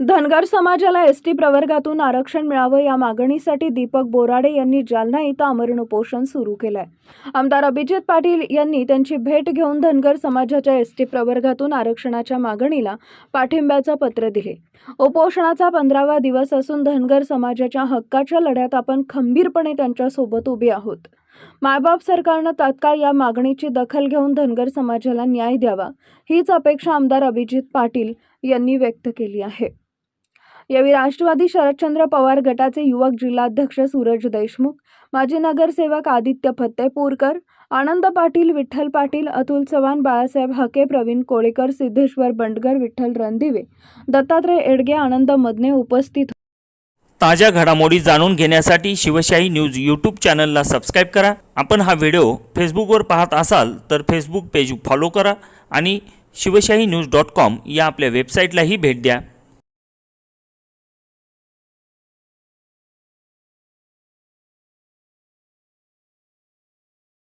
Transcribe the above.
धनगर समाजाला S T प्रवर्गातून आरक्षण मिळावं या मागणीसाठी दीपक बोराडे यांनी जालना इथं आमरण उपोषण सुरू केलंय. आमदार अभिजित पाटील यांनी त्यांची भेट घेऊन धनगर समाजाच्या एस टी प्रवर्गातून आरक्षणाच्या मागणीला पाठिंब्याचं पत्र दिले. उपोषणाचा पंधरावा दिवस असून धनगर समाजाच्या हक्काच्या लढ्यात आपण खंबीरपणे त्यांच्यासोबत उभे आहोत. मायबाप सरकारनं तात्काळ या मागणीची दखल घेऊन धनगर समाजाला न्याय द्यावा हीच अपेक्षा आमदार अभिजित पाटील यांनी व्यक्त केली आहे. यावेळी राष्ट्रवादी शरदचंद्र पवार गटाचे युवक जिल्हाध्यक्ष सूरज देशमुख माजी नगरसेवक आदित्य फत्तेपूरकर आनंद पाटील विठ्ठल पाटील अतुल चव्हाण बाळासाहेब हके प्रवीण कोळेकर सिद्धेश्वर बंडगर विठ्ठल रणदिवे दत्तात्रय एडगे आनंद मदने उपस्थित ताज्या घडामोडी जाणून घेण्यासाठी शिवशाही न्यूज यूट्यूब चॅनलला सबस्क्राईब करा. आपण हा व्हिडिओ फेसबुकवर पाहत असाल तर फेसबुक पेज फॉलो करा आणि शिवशाही न्यूज डॉट कॉम या आपल्या वेबसाईटलाही भेट द्या.